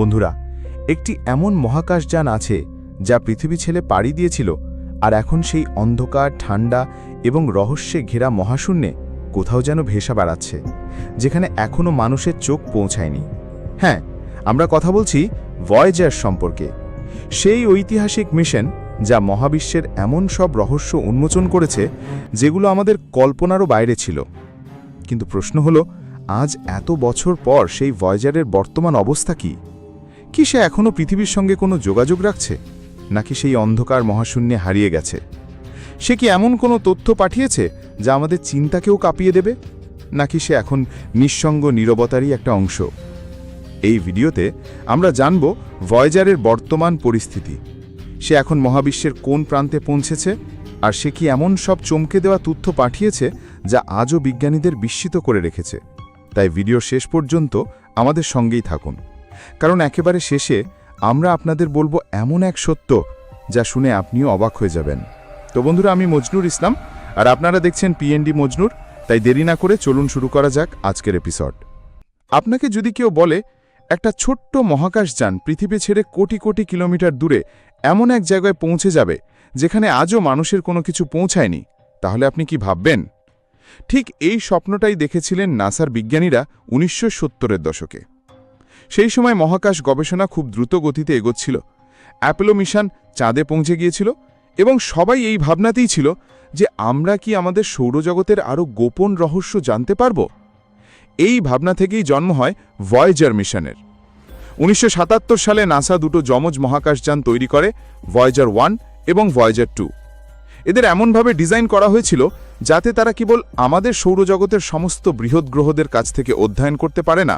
বন্ধুরা, একটি এমন মহাকাশযান আছে যা পৃথিবী ছেলে পাড়ি দিয়েছিল আর এখন সেই অন্ধকার ঠান্ডা এবং রহস্যে ঘেরা মহাশূন্যে কোথাও যেন ভেসা বেড়াচ্ছে, যেখানে এখনও মানুষের চোখ পৌঁছায়নি। হ্যাঁ আমরা কথা বলছি ভয়েজার সম্পর্কে। সেই ঐতিহাসিক মিশন যা মহাবিশ্বের এমন সব রহস্য উন্মোচন করেছে যেগুলো আমাদের কল্পনারও বাইরে ছিল। কিন্তু প্রশ্ন হলো, আজ এত বছর পর সেই ভয়েজারের বর্তমান অবস্থা কি? কি সে এখনও পৃথিবীর সঙ্গে কোনো যোগাযোগ রাখছে? নাকি সেই অন্ধকার মহাশূন্যে হারিয়ে গেছে? সে কি এমন কোনো তথ্য পাঠিয়েছে যা আমাদের চিন্তাকেও কাঁপিয়ে দেবে? নাকি সে এখন নিঃসঙ্গ নীরবতারই একটা অংশ? এই ভিডিওতে আমরা জানব ভয়েজারের বর্তমান পরিস্থিতি। সে এখন মহাবিশ্বের কোন প্রান্তে পৌঁছেছে? আর সে কি এমন সব চমকে দেওয়া তথ্য পাঠিয়েছে যা আজও বিজ্ঞানীদের বিস্মিত করে রেখেছে? তাই ভিডিও শেষ পর্যন্ত আমাদের সঙ্গেই থাকুন। কারণ একেবারে শেষে আমরা আপনাদের বলব এমন এক সত্য যা শুনে আপনিও অবাক হয়ে যাবেন। তো বন্ধুরা, আমি মজনুর ইসলাম, আর আপনারা দেখছেন পিএনডি মজনুর, তাই দেরি না করে চলুন শুরু করা যাক আজকের এপিসোড আপনাকে যদি কেউ বলে, একটা ছোট্ট মহাকাশযান পৃথিবী ছেড়ে কোটি কোটি কিলোমিটার দূরে এমন এক জায়গায় পৌঁছে যাবে যেখানে আজও মানুষের কোনো কিছু পৌঁছায়নি, তাহলে আপনি কি ভাববেন? ঠিক এই স্বপ্নটাই দেখেছিলেন নাসার বিজ্ঞানীরা উনিশশো সত্তরের দশকে। সেই সময় মহাকাশ গবেষণা খুব দ্রুত গতিতে এগোচ্ছিল। অ্যাপোলো মিশন চাঁদে পৌঁছে গিয়েছিল এবং সবাই এই ভাবনাতেই ছিল যে আমরা কি আমাদের সৌরজগতের আরও গোপন রহস্য জানতে পারব? এই ভাবনা থেকেই জন্ম হয় ভয়েজার মিশনের। উনিশশো সাতাত্তর সালে নাসা দুটো যমজ মহাকাশযান তৈরি করে ভয়েজার ওয়ান এবং ভয়েজার টু এদের এমনভাবে ডিজাইন করা হয়েছিল যাতে তারা কেবল আমাদের সৌরজগতের সমস্ত বৃহৎ গ্রহদের কাছ থেকে অধ্যয়ন করতে পারে না,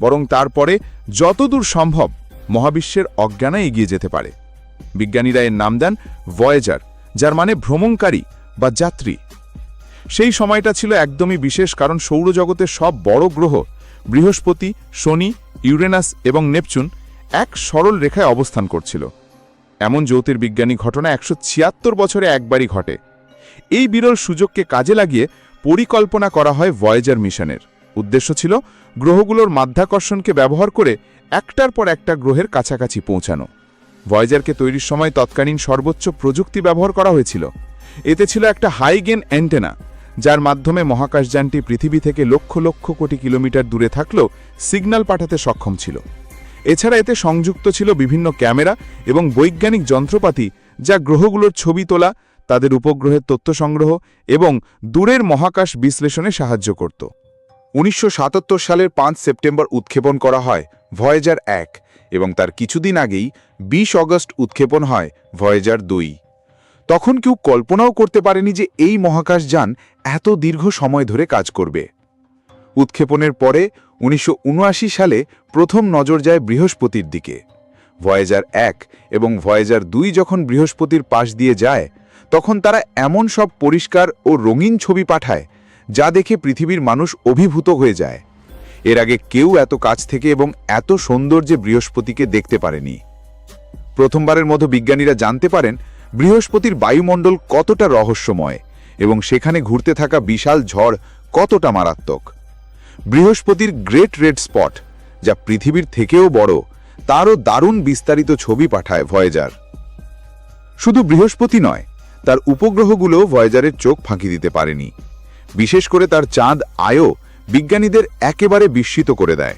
বরং তারপরে যতদূর সম্ভব মহাবিশ্বের অজ্ঞানে এগিয়ে যেতে পারে। বিজ্ঞানীরা এর নাম দেন ভয়েজার, যার মানে ভ্রমণকারী বা যাত্রী। সেই সময়টা ছিল একদমই বিশেষ কারণ সৌরজগতের সব বড় গ্রহ বৃহস্পতি, শনি, ইউরেনাস এবং নেপচুন এক সরল রেখায় অবস্থান করছিল। এমন জ্যোতির্বিজ্ঞানী ঘটনা একশো ছিয়াত্তর বছরে একবারই ঘটে। এই বিরল সুযোগকে কাজে লাগিয়ে পরিকল্পনা করা হয় ভয়েজার মিশনের। উদ্দেশ্য ছিল গ্রহগুলোর মাধ্যাকর্ষণকে ব্যবহার করে একটার পর একটা গ্রহের কাছাকাছি পৌঁছানো। ভয়েজারকে তৈরির সময় তৎকালীন সর্বোচ্চ প্রযুক্তি ব্যবহার করা হয়েছিল। এতে ছিল একটা হাইগেন অ্যান্টেনা, যার মাধ্যমে মহাকাশযানটি পৃথিবী থেকে লক্ষ লক্ষ কোটি কিলোমিটার দূরে থাকলেও সিগন্যাল পাঠাতে সক্ষম ছিল। এছাড়া এতে সংযুক্ত ছিল বিভিন্ন ক্যামেরা এবং বৈজ্ঞানিক যন্ত্রপাতি, যা গ্রহগুলোর ছবি তোলা, তাদের উপগ্রহের তথ্য সংগ্রহ এবং দূরের মহাকাশ বিশ্লেষণে সাহায্য করত। উনিশশো সাতাত্তর সালের পাঁচ সেপ্টেম্বর উৎক্ষেপণ করা হয় ভয়েজার এক এবং তার কিছুদিন আগেই ২০ অগস্ট উৎক্ষেপণ হয় ভয়েজার দুই। তখন কেউ কল্পনাও করতে পারেনি যে এই মহাকাশ যান এত দীর্ঘ সময় ধরে কাজ করবে। উৎক্ষেপণের পরে উনিশশো উনআশি সালে প্রথম নজর যায় বৃহস্পতির দিকে। ভয়েজার এক এবং ভয়েজার দুই যখন বৃহস্পতির পাশ দিয়ে যায়, তখন তারা এমন সব পরিষ্কার ও রঙিন ছবি পাঠায়, যা দেখে পৃথিবীর মানুষ অভিভূত হয়ে যায়। এর আগে কেউ এত কাছ থেকে এবং এত সৌন্দর্যে বৃহস্পতিকে দেখতে পারেনি। প্রথমবারের মতো বিজ্ঞানীরা জানতে পারেন, বৃহস্পতির বায়ুমণ্ডল কতটা রহস্যময় এবং সেখানে ঘুরতে থাকা বিশাল ঝড় কতটা মারাত্মক। বৃহস্পতির গ্রেট রেড স্পট যা পৃথিবীর থেকেও বড়, তারও দারুণ বিস্তারিত ছবি পাঠায় ভয়েজার শুধু বৃহস্পতি নয়, তার উপগ্রহগুলোও ভয়েজারের চোখ ফাঁকি দিতে পারেনি। বিশেষ করে তার চাঁদ আয়ো বিজ্ঞানীদের একেবারে বিস্মিত করে দেয়।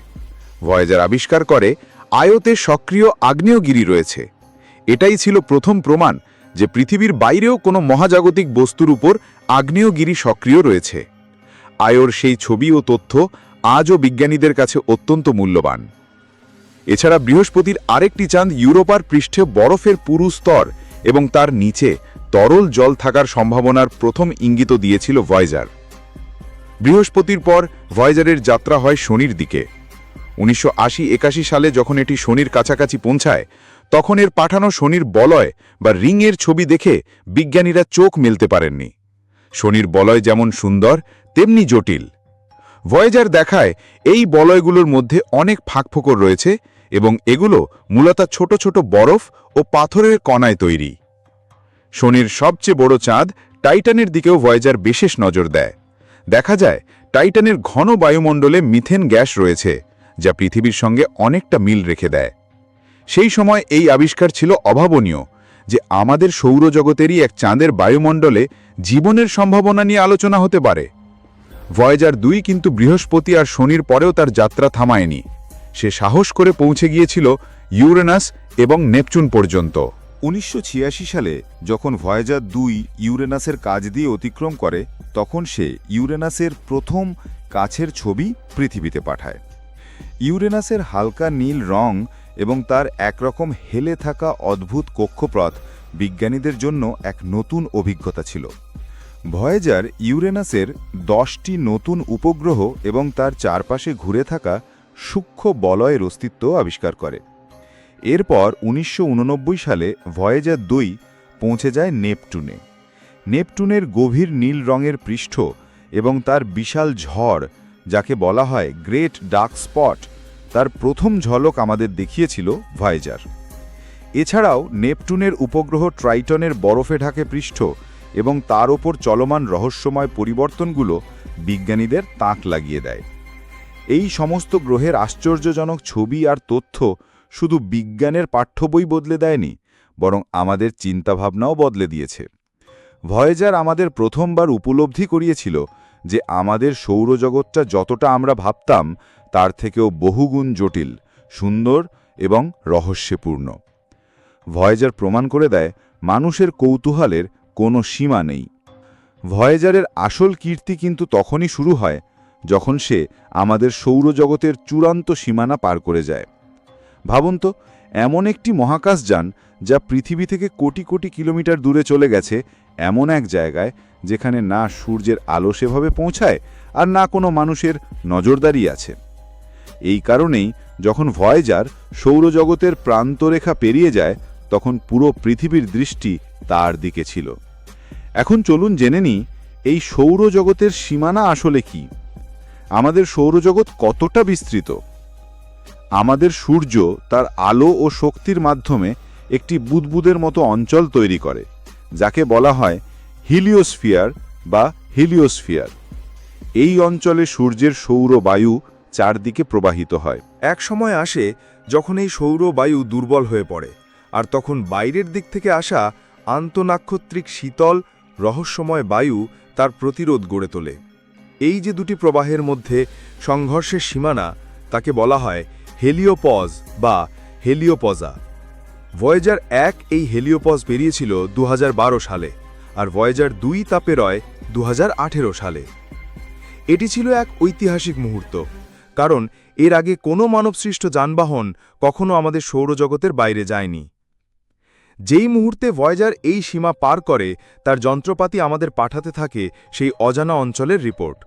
ভয়েজার আবিষ্কার করে, আয়তে সক্রিয় আগ্নেয়গিরি রয়েছে। এটাই ছিল প্রথম প্রমাণ যে পৃথিবীর বাইরেও কোনো মহাজাগতিক বস্তুর উপর আগ্নেয়গিরি সক্রিয় রয়েছে। আয়োর সেই ছবি ও তথ্য আজও বিজ্ঞানীদের কাছে অত্যন্ত মূল্যবান। এছাড়া বৃহস্পতির আরেকটি চাঁদ ইউরোপার পৃষ্ঠে বরফের পুরু স্তর এবং তার নিচে তরল জল থাকার সম্ভাবনার প্রথম ইঙ্গিত দিয়েছিল ভয়েজার। বৃহস্পতির পর ভয়েজারের যাত্রা হয় শনির দিকে। উনিশশো আশি একাশি সালে যখন এটি শনির কাছাকাছি পৌঁছায়, তখন এর পাঠানো শনির বলয় বা রিংয়ের ছবি দেখে বিজ্ঞানীরা চোখ মেলতে পারেননি। শনির বলয় যেমন সুন্দর তেমনি জটিল। ভয়েজার দেখায় এই বলয়গুলোর মধ্যে অনেক ফাঁকফোকর রয়েছে এবং এগুলো মূলত ছোট ছোট বরফ ও পাথরের কণায় তৈরি। শনির সবচেয়ে বড় চাঁদ টাইটানের দিকেও ভয়েজার বিশেষ নজর দেয়। দেখা যায়, টাইটানের ঘন বায়ুমণ্ডলে মিথেন গ্যাস রয়েছে, যা পৃথিবীর সঙ্গে অনেকটা মিল রেখে দেয়। সেই সময় এই আবিষ্কার ছিল অভাবনীয় যে আমাদের সৌরজগতেরই এক চাঁদের বায়ুমণ্ডলে জীবনের সম্ভাবনা নিয়ে আলোচনা হতে পারে। ভয়েজার দুই কিন্তু বৃহস্পতি আর শনির পরেও তার যাত্রা থামায়নি। সে সাহস করে পৌঁছে গিয়েছিল ইউরেনাস এবং নেপচুন পর্যন্ত। উনিশশো ছিয়াশি সালে যখন ভয়েজার দুই ইউরেনাসের কাজ দিয়ে অতিক্রম করে, তখন সে ইউরেনাসের প্রথম কাছের ছবি পৃথিবীতে পাঠায়। ইউরেনাসের হালকা নীল রং এবং তার একরকম হেলে থাকা অদ্ভুত কক্ষপথ বিজ্ঞানীদের জন্য এক নতুন অভিজ্ঞতা ছিল। ভয়েজার ইউরেনাসের দশটি নতুন উপগ্রহ এবং তার চারপাশে ঘুরে থাকা সূক্ষ্ম বলয়ের অস্তিত্ব আবিষ্কার করে। এরপর উনিশশো উননব্বই সালে ভয়েজার দুই পৌঁছে যায় নেপটুনে। নেপটুনের গভীর নীল রঙের পৃষ্ঠ এবং তার বিশাল ঝড়, যাকে বলা হয় গ্রেট ডার্ক স্পট, তার প্রথম ঝলক আমাদের দেখিয়েছিল ভয়েজার। এছাড়াও নেপটুনের উপগ্রহ ট্রাইটনের বরফে ঢাকে পৃষ্ঠ এবং তার ওপর চলমান রহস্যময় পরিবর্তনগুলো বিজ্ঞানীদের তাক লাগিয়ে দেয়। এই সমস্ত গ্রহের আশ্চর্যজনক ছবি আর তথ্য শুধু বিজ্ঞানের পাঠ্য বই বদলে দেয়নি, বরং আমাদের চিন্তাভাবনাও বদলে দিয়েছে। ভয়েজার আমাদের প্রথমবার উপলব্ধি করিয়েছিল যে আমাদের সৌরজগৎটা যতটা আমরা ভাবতাম, তার থেকেও বহুগুণ জটিল, সুন্দর এবং রহস্যপূর্ণ। ভয়েজার প্রমাণ করে দেয়, মানুষের কৌতূহলের কোনো সীমা নেই। ভয়েজারের আসল কীর্তি কিন্তু তখনই শুরু হয় যখন সে আমাদের সৌরজগতের চূড়ান্ত সীমানা পার করে যায়। ভাবুন তো, এমন একটি মহাকাশযান যা পৃথিবী থেকে কোটি কোটি কিলোমিটার দূরে চলে গেছে এমন এক জায়গায় যেখানে না সূর্যের আলো সেভাবে পৌঁছায় আর না কোনো মানুষের নজরদারি আছে। এই কারণেই যখন ভয়েজার সৌরজগতের প্রান্তরেখা পেরিয়ে যায় তখন পুরো পৃথিবীর দৃষ্টি তার দিকে ছিল। এখন চলুন জেনে নিই, এই সৌরজগতের সীমানা আসলে কি? আমাদের সৌরজগৎ কতটা বিস্তৃত? আমাদের সূর্য তার আলো ও শক্তির মাধ্যমে একটি বুদবুদের মতো অঞ্চল তৈরি করে, যাকে বলা হয় হিলিওস্ফিয়ার বা হিলিওস্ফিয়ার। এই অঞ্চলে সূর্যের সৌর বায়ু চারদিকে প্রবাহিত হয়। এক সময় আসে যখন এই সৌর বায়ু দুর্বল হয়ে পড়ে, আর তখন বাইরের দিক থেকে আসা আন্তনাক্ষত্রিক শীতল রহস্যময় বায়ু তার প্রতিরোধ গড়ে তোলে। এই যে দুটি প্রবাহের মধ্যে সংঘর্ষের সীমানা, তাকে বলা হয় হেলিওপজ বা হেলিওপজা। ভয়েজার এক এই হেলিওপজ পেরিয়েছিল দু হাজার বারো সালে আর ভয়েজার দুই তা পেরয় দু সালে। এটি ছিল এক ঐতিহাসিক মুহূর্ত, কারণ এর আগে কোনো মানবসৃষ্ট যানবাহন কখনো আমাদের সৌরজগতের বাইরে যায়নি। যেই মুহূর্তে ভয়েজার এই সীমা পার করে, তার যন্ত্রপাতি আমাদের পাঠাতে থাকে সেই অজানা অঞ্চলের রিপোর্ট।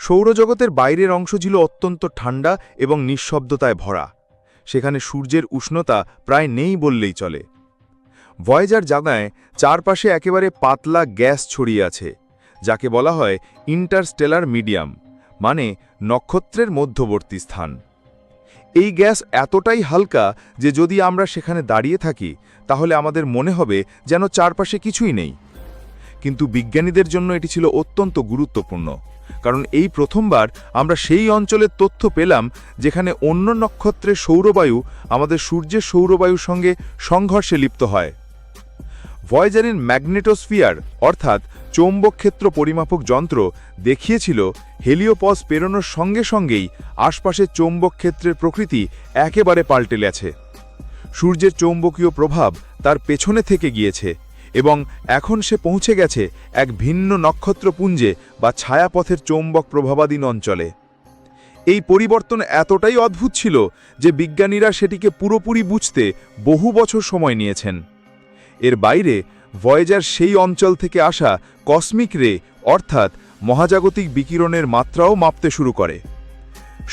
সৌরজগতের বাইরের অংশ ছিল অত্যন্ত ঠান্ডা এবং নিঃশব্দতায় ভরা। সেখানে সূর্যের উষ্ণতা প্রায় নেই বললেই চলে। ভয়েজার জানায়, চারপাশে একেবারে পাতলা গ্যাস ছড়িয়ে আছে, যাকে বলা হয় ইন্টারস্টেলার মিডিয়াম মানে নক্ষত্রের মধ্যবর্তী স্থান। এই গ্যাস এতটাই হালকা যে যদি আমরা সেখানে দাঁড়িয়ে থাকি, তাহলে আমাদের মনে হবে যেন চারপাশে কিছুই নেই। কিন্তু বিজ্ঞানীদের জন্য এটি ছিল অত্যন্ত গুরুত্বপূর্ণ, কারণ এই প্রথমবার আমরা সেই অঞ্চলের তথ্য পেলাম যেখানে অন্য নক্ষত্রের সৌরবায়ু আমাদের সূর্যের সৌরবায়ুর সঙ্গে সংঘর্ষে লিপ্ত হয়। ভয়েজারের ম্যাগনেটোস্ফিয়ার, অর্থাৎ চৌম্বক ক্ষেত্র পরিমাপক যন্ত্র, দেখিয়েছিল হেলিওপস পেরোনোর সঙ্গে সঙ্গেই আশপাশের চৌম্বক ক্ষেত্রের প্রকৃতি একেবারে পাল্টে গেছে। সূর্যের চৌম্বকীয় প্রভাব তার পেছনে থেকে গিয়েছে এবং এখন সে পৌঁছে গেছে এক ভিন্ন নক্ষত্রপুঞ্জে বা ছায়াপথের চৌম্বক প্রভাবাধীন অঞ্চলে। এই পরিবর্তন এতটাই অদ্ভুত ছিল যে বিজ্ঞানীরা সেটিকে পুরোপুরি বুঝতে বহু বছর সময় নিয়েছেন। এর বাইরে ভয়েজার সেই অঞ্চল থেকে আসা কসমিক রে, অর্থাৎ মহাজাগতিক বিকিরণের মাত্রাও মাপতে শুরু করে।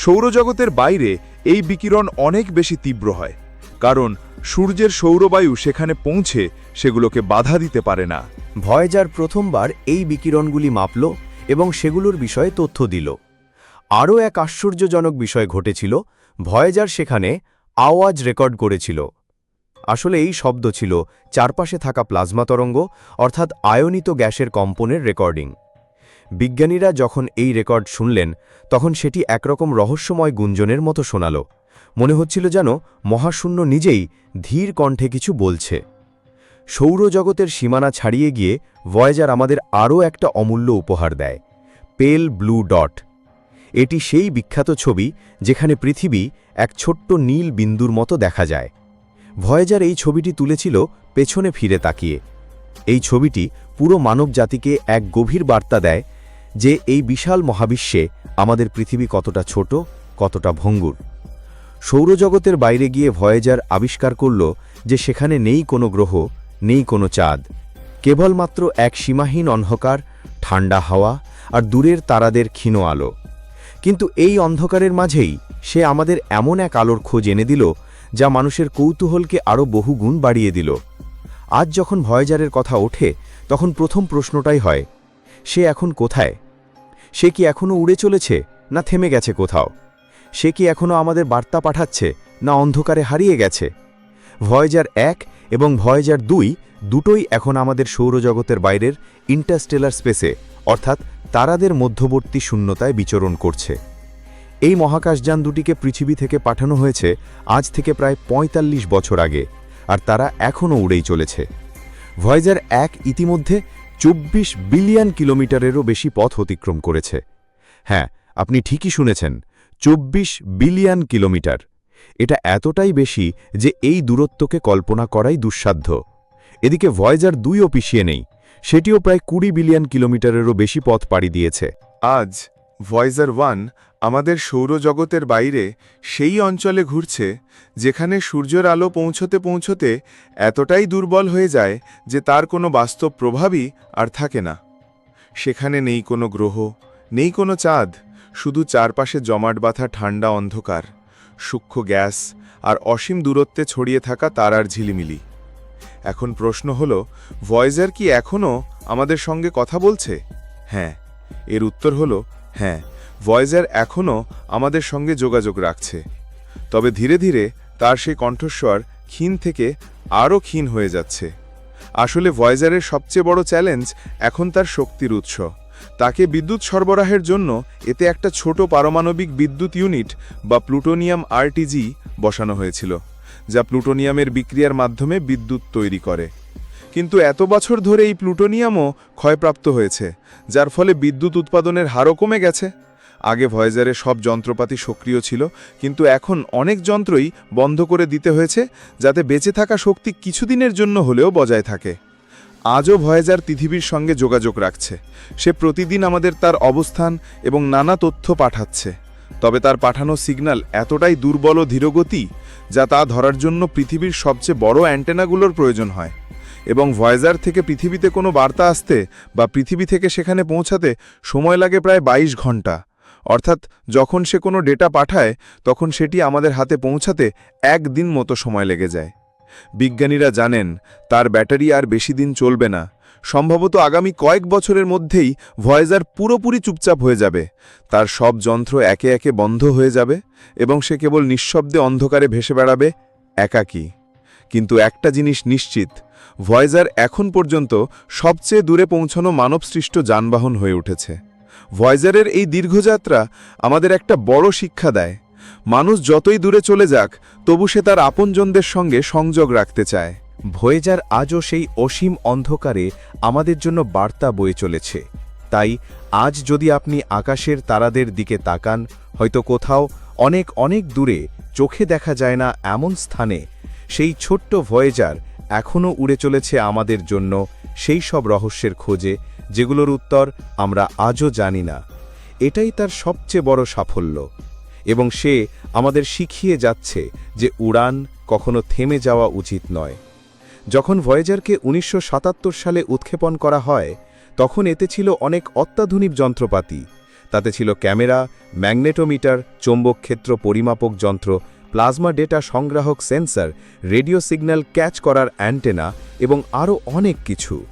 সৌরজগতের বাইরে এই বিকিরণ অনেক বেশি তীব্র হয়, কারণ সূর্যের সৌরবায়ু সেখানে পৌঁছে সেগুলোকে বাধা দিতে পারে না। ভয়েজার প্রথমবার এই বিকিরণগুলি মাপল এবং সেগুলোর বিষয়ে তথ্য দিল। আরও এক আশ্চর্যজনক বিষয় ঘটেছিল, ভয়েজার সেখানে আওয়াজ রেকর্ড করেছিল। আসলে এই শব্দ ছিল চারপাশে থাকা প্লাজমা তরঙ্গ, অর্থাৎ আয়নিত গ্যাসের কম্পনের রেকর্ডিং। বিজ্ঞানীরা যখন এই রেকর্ড শুনলেন, তখন সেটি একরকম রহস্যময় গুঞ্জনের মতো শোনাল। মনে হচ্ছিল যেন মহাশূন্য নিজেই ধীর কণ্ঠে কিছু বলছে। সৌরজগতের সীমানা ছাড়িয়ে গিয়ে ভয়েজার আমাদের আরও একটা অমূল্য উপহার দেয়, পেল ব্লু ডট। এটি সেই বিখ্যাত ছবি যেখানে পৃথিবী এক ছোট্ট নীল বিন্দুর মতো দেখা যায়। ভয়েজার এই ছবিটি তুলেছিল পেছনে ফিরে তাকিয়ে। এই ছবিটি পুরো মানব জাতিকে এক গভীর বার্তা দেয় যে এই বিশাল মহাবিশ্বে আমাদের পৃথিবী কতটা ছোট, কতটা ভঙ্গুর। সৌরজগতের বাইরে গিয়ে ভয়েজার আবিষ্কার করল যে সেখানে নেই কোনো গ্রহ, নেই কোনো চাঁদ। কেবলমাত্র এক সীমাহীন অন্ধকার, ঠান্ডা হাওয়া আর দূরের তারাদের ক্ষীণ আলো। কিন্তু এই অন্ধকারের মাঝেই সে আমাদের এমন এক আলোর খোঁজ এনে দিল যা মানুষের কৌতূহলকে আরও বহুগুণ বাড়িয়ে দিল। আজ যখন ভয়েজারের কথা ওঠে, তখন প্রথম প্রশ্নটাই হয়, সে এখন কোথায়? সে কি এখনও উড়ে চলেছে, না থেমে গেছে কোথাও? সে কি এখনও আমাদের বার্তা পাঠাচ্ছে, না অন্ধকারে হারিয়ে গেছে? ভয়েজার এক এবং ভয়েজার দুই দুটোই এখন আমাদের সৌরজগতের বাইরের ইন্টারস্টেলার স্পেসে অর্থাৎ তারাদের মধ্যবর্তী শূন্যতায় বিচরণ করছে। এই মহাকাশযান দুটিকে পৃথিবী থেকে পাঠানো হয়েছে আজ থেকে প্রায় ৪৫ বছর আগে, আর তারা এখনও উড়েই চলেছে। ভয়েজার এক ইতিমধ্যে ২৪ বিলিয়ন কিলোমিটারেরও বেশি পথ অতিক্রম করেছে। হ্যাঁ আপনি ঠিকই শুনেছেন ২৪ বিলিয়ন কিলোমিটার। এটা এতটাই বেশি যে এই দূরত্বকে কল্পনা করাই দুঃসাধ্য। এদিকে ভয়েজার দুইও পিছিয়ে নেই, সেটিও প্রায় কুড়ি বিলিয়ন কিলোমিটারেরও বেশি পথ পাড়ি দিয়েছে। আজ ভয়েজার ওয়ান আমাদের সৌরজগতের বাইরে সেই অঞ্চলে ঘুরছে, যেখানে সূর্যের আলো পৌঁছতে পৌঁছতে এতটাই দুর্বল হয়ে যায় যে তার কোনো বাস্তব প্রভাবই আর থাকে না। সেখানে নেই কোনো গ্রহ, নেই কোনো চাঁদ, শুধু চারপাশে জমাট বাঁধা ঠান্ডা অন্ধকার, সূক্ষ্ম গ্যাস আর অসীম দূরত্বে ছড়িয়ে থাকা তারার ঝিলিমিলি। এখন প্রশ্ন হল ভয়েজার কি এখনও আমাদের সঙ্গে কথা বলছে? হ্যাঁ এর উত্তর হল হ্যাঁ ভয়েজার এখনও আমাদের সঙ্গে যোগাযোগ রাখছে। তবে ধীরে ধীরে তার সেই কণ্ঠস্বর ক্ষীণ থেকে আরও ক্ষীণ হয়ে যাচ্ছে। আসলে ভয়েজারের সবচেয়ে বড় চ্যালেঞ্জ এখন তার শক্তির উৎস। তাকে বিদ্যুৎ সরবরাহের জন্য এতে একটা ছোট পারমাণবিক বিদ্যুৎ ইউনিট বা প্লুটোনিয়াম আরটিজি বসানো হয়েছিল, যা প্লুটোনিয়ামের বিক্রিয়ার মাধ্যমে বিদ্যুৎ তৈরি করে। কিন্তু এত বছর ধরে এই প্লুটোনিয়ামও ক্ষয়প্রাপ্ত হয়েছে, যার ফলে বিদ্যুৎ উৎপাদনের হারও কমে গেছে। আগে ভয়েজারে সব যন্ত্রপাতি সক্রিয় ছিল, কিন্তু এখন অনেক যন্ত্রই বন্ধ করে দিতে হয়েছে, যাতে বেঁচে থাকা শক্তি কিছুদিনের জন্য হলেও বজায় থাকে। আজও ভয়েজার পৃথিবীর সঙ্গে যোগাযোগ রাখছে। সে প্রতিদিন আমাদের তার অবস্থান এবং নানা তথ্য পাঠাচ্ছে। তবে তার পাঠানো সিগন্যাল এতটাই দুর্বল ও ধীরগতি, যা তা ধরার জন্য পৃথিবীর সবচেয়ে বড় অ্যান্টেনাগুলোর প্রয়োজন হয়। এবং ভয়েজার থেকে পৃথিবীতে কোনো বার্তা আসতে বা পৃথিবী থেকে সেখানে পৌঁছাতে সময় লাগে প্রায় ২২ ঘণ্টা। অর্থাৎ যখন সে কোনো ডেটা পাঠায়, তখন সেটি আমাদের হাতে পৌঁছাতে একদিন মতো সময় লেগে যায়। বিজ্ঞানীরা জানেন, তার ব্যাটারি আর বেশি দিন চলবে না। সম্ভবত আগামী কয়েক বছরের মধ্যেই ভয়েজার পুরোপুরি চুপচাপ হয়ে যাবে। তার সব যন্ত্র একে একে বন্ধ হয়ে যাবে এবং সে কেবল নিঃশব্দে অন্ধকারে ভেসে বেড়াবে, একাকী। কিন্তু একটা জিনিস নিশ্চিত ভয়েজার এখন পর্যন্ত সবচেয়ে দূরে পৌঁছানো মানবসৃষ্ট যানবাহন হয়ে উঠেছে। ভয়েজারের এই দীর্ঘযাত্রা আমাদের একটা বড় শিক্ষা দেয়। মানুষ যতই দূরে চলে যাক, তবু সে তার আপনজনদের সঙ্গে সংযোগ রাখতে চায়। ভয়েজার আজও সেই অসীম অন্ধকারে আমাদের জন্য বার্তা বয়ে চলেছে। তাই আজ যদি আপনি আকাশের তারাদের দিকে তাকান, হয়তো কোথাও অনেক অনেক দূরে চোখে দেখা যায় না এমন স্থানে সেই ছোট্ট ভয়েজার এখনও উড়ে চলেছে আমাদের জন্য সেই সব রহস্যের খোঁজে, যেগুলোর উত্তর আমরা আজও জানি না। এটাই তার সবচেয়ে বড় সাফল্য। এবং সে আমাদের শিখিয়ে যাচ্ছে যে উড়ান কখনো থেমে যাওয়া উচিত নয়। যখন ভয়েজারকে উনিশশো সাতাত্তর সালে উৎক্ষেপণ করা হয়, তখন এতে ছিল অনেক অত্যাধুনিক যন্ত্রপাতি। তাতে ছিল ক্যামেরা, ম্যাগনেটোমিটার চৌম্বক ক্ষেত্র পরিমাপক যন্ত্র প্লাজমা ডেটা সংগ্রাহক সেন্সর, রেডিও সিগন্যাল ক্যাচ করার অ্যান্টেনা এবং আরও অনেক কিছু।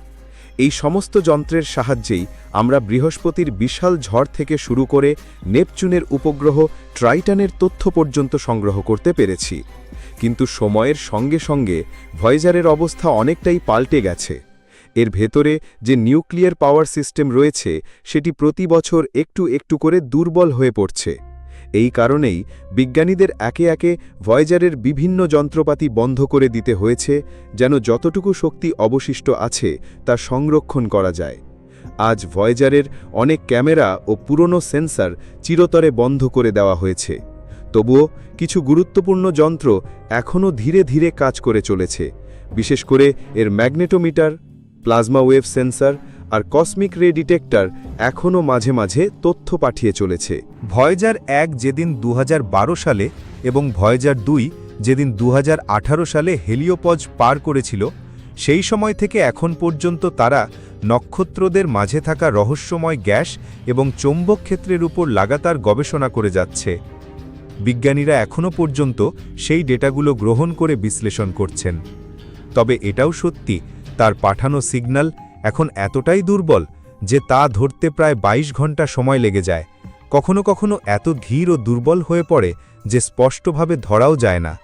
এই সমস্ত যন্ত্রের সাহায্যেই আমরা বৃহস্পতির বিশাল ঝড় থেকে শুরু করে নেপচুনের উপগ্রহ ট্রাইটানের তথ্য পর্যন্ত সংগ্রহ করতে পেরেছি। কিন্তু সময়ের সঙ্গে সঙ্গে ভয়েজারের অবস্থা অনেকটাই পাল্টে গেছে। এর ভেতরে যে নিউক্লিয়ার পাওয়ার সিস্টেম রয়েছে, সেটি প্রতি বছর একটু একটু করে দুর্বল হয়ে পড়ছে। এই কারণেই বিজ্ঞানীদের একে একে ভয়েজারের বিভিন্ন যন্ত্রপাতি বন্ধ করে দিতে হয়েছে, যেন যতটুকু শক্তি অবশিষ্ট আছে তা সংরক্ষণ করা যায়। আজ ভয়েজারের অনেক ক্যামেরা ও পুরনো সেন্সার চিরতরে বন্ধ করে দেওয়া হয়েছে। তবুও কিছু গুরুত্বপূর্ণ যন্ত্র এখনও ধীরে ধীরে কাজ করে চলেছে, বিশেষ করে এর ম্যাগনেটোমিটার, প্লাজমা ওয়েভ সেন্সর আর কসমিক রে ডিটেক্টর এখনও মাঝে মাঝে তথ্য পাঠিয়ে চলেছে। ভয়েজার এক যেদিন দু হাজার বারো সালে এবং ভয়েজার দুই যেদিন দু হাজার আঠারো সালে হেলিওপজ পার করেছিল, সেই সময় থেকে এখন পর্যন্ত তারা নক্ষত্রদের মাঝে থাকা রহস্যময় গ্যাস এবং চৌম্বক ক্ষেত্রের উপর লাগাতার গবেষণা করে যাচ্ছে। বিজ্ঞানীরা এখনও পর্যন্ত সেই ডেটাগুলো গ্রহণ করে বিশ্লেষণ করছেন। তবে এটাও সত্যি, তার পাঠানো সিগন্যাল এখন এতটাই দুর্বল যে তা ধরতে প্রায় ২২ ঘণ্টা সময় লেগে যায়। কখনো কখনো এত ধীর ও দুর্বল হয়ে পড়ে যে স্পষ্টভাবে ধরাও যায় না।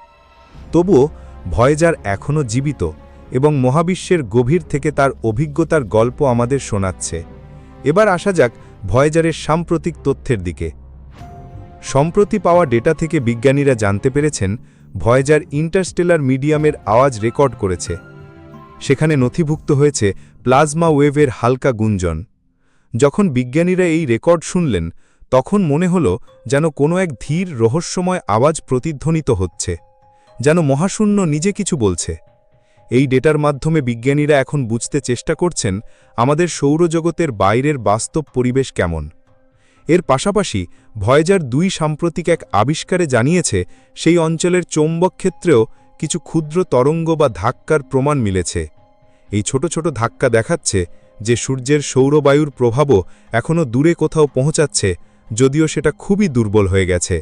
তবুও ভয়েজার এখনও জীবিত এবং মহাবিশ্বের গভীর থেকে তার অভিজ্ঞতার গল্প আমাদের শোনাচ্ছে। এবার আসা যাক ভয়েজারের সাম্প্রতিক তথ্যের দিকে। সম্প্রতি পাওয়া ডেটা থেকে বিজ্ঞানীরা জানতে পেরেছেন ভয়েজার ইন্টারস্টেলার মিডিয়ামের আওয়াজ রেকর্ড করেছে। সেখানে নথিভুক্ত হয়েছে প্লাজমা ওয়েভের হালকা গুঞ্জন। যখন বিজ্ঞানীরা এই রেকর্ড শুনলেন, তখন মনে হল যেন কোনো এক ধীর, রহস্যময় আওয়াজ প্রতিধ্বনিত হচ্ছে, যেন মহাশূন্য নিজে কিছু বলছে। এই ডেটার মাধ্যমে বিজ্ঞানীরা এখন বুঝতে চেষ্টা করছেন আমাদের সৌরজগতের বাইরের বাস্তব পরিবেশ কেমন। এর পাশাপাশি ভয়েজার দুই সাম্প্রতিক এক আবিষ্কারে জানিয়েছে, সেই অঞ্চলের চৌম্বক ক্ষেত্রেও কিছু ক্ষুদ্র তরঙ্গ বা ধাক্কার প্রমাণ মিলেছে। এই ছোট ছোট ধাক্কা দেখাচ্ছে যে সূর্যের সৌরবায়ুর প্রভাবও এখনও দূরে কোথাও পৌঁছাচ্ছে, যদিও সেটা খুবই দুর্বল হয়ে গেছে।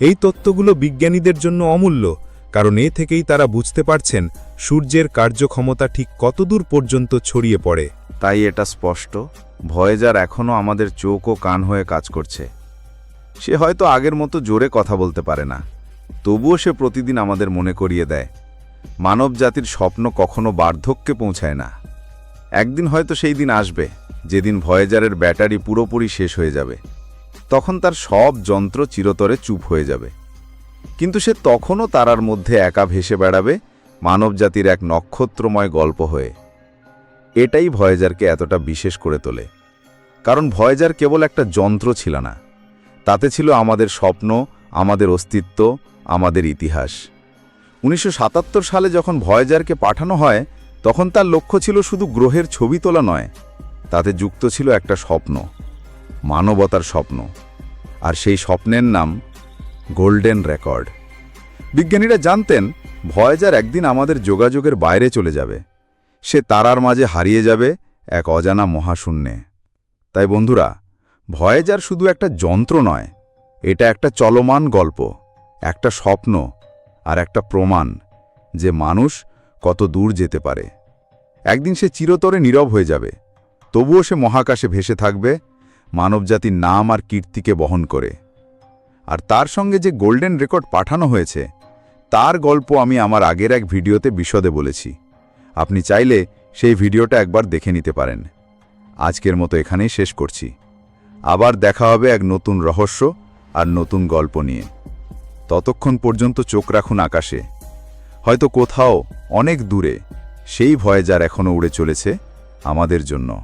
এই তত্ত্বগুলো বিজ্ঞানীদের জন্য অমূল্য, কারণ এ থেকেই তারা বুঝতে পারছেন সূর্যের কার্যক্ষমতা ঠিক কতদূর পর্যন্ত ছড়িয়ে পড়ে। তাই এটা স্পষ্ট, ভয়েজার এখনও আমাদের চোখ ও কান হয়ে কাজ করছে। সে হয়তো আগের মতো জোরে কথা বলতে পারে না। তবুও সে প্রতিদিন আমাদের মনে করিয়ে দেয় মানব জাতির স্বপ্ন কখনো বার্ধক্যে পৌঁছায় না। একদিন হয়তো সেই দিন আসবে, যেদিন ভয়েজারের ব্যাটারি পুরোপুরি শেষ হয়ে যাবে। তখন তার সব যন্ত্র চিরতরে চুপ হয়ে যাবে। কিন্তু সে তখনও তারার মধ্যে একা ভেসে বেড়াবে, মানবজাতির এক নক্ষত্রময় গল্প হয়ে। এটাই ভয়েজারকে এতটা বিশেষ করে তোলে। কারণ ভয়েজার কেবল একটা যন্ত্র ছিল না, তাতে ছিল আমাদের স্বপ্ন আমাদের অস্তিত্ব, আমাদের ইতিহাস। উনিশশো সাতাত্তর সালে যখন ভয়েজারকে পাঠানো হয়, তখন তার লক্ষ্য ছিল শুধু গ্রহের ছবি তোলা নয়, তাতে যুক্ত ছিল একটা স্বপ্ন, মানবতার স্বপ্ন। আর সেই স্বপ্নের নাম গোল্ডেন রেকর্ড। বিজ্ঞানীরা জানতেন, ভয়েজার একদিন আমাদের যোগাযোগের বাইরে চলে যাবে। সে তারার মাঝে হারিয়ে যাবে এক অজানা মহাশূন্যে। তাই বন্ধুরা, ভয়েজার শুধু একটা যন্ত্র নয় এটা একটা চলমান গল্প, একটা স্বপ্ন আর একটা প্রমাণ যে মানুষ কত দূর যেতে পারে। একদিন সে চিরতরে নীরব হয়ে যাবে, তবুও সে মহাকাশে ভেসে থাকবে, মানবজাতির নাম আর কীর্তিকে বহন করে। আর তার সঙ্গে যে গোল্ডেন রেকর্ড পাঠানো হয়েছে, তার গল্প আমি আমার আগের এক ভিডিওতে বিশদে বলেছি। আপনি চাইলে সেই ভিডিওটা একবার দেখে নিতে পারেন। আজকের মতো এখানেই শেষ করছি। আবার দেখা হবে এক নতুন রহস্য আর নতুন গল্প নিয়ে। ততক্ষণ পর্যন্ত চোখ রাখুন আকাশে। হয়তো কোথাও অনেক দূরে সেই ভয়ে যার এখনও উড়ে চলেছে আমাদের জন্য।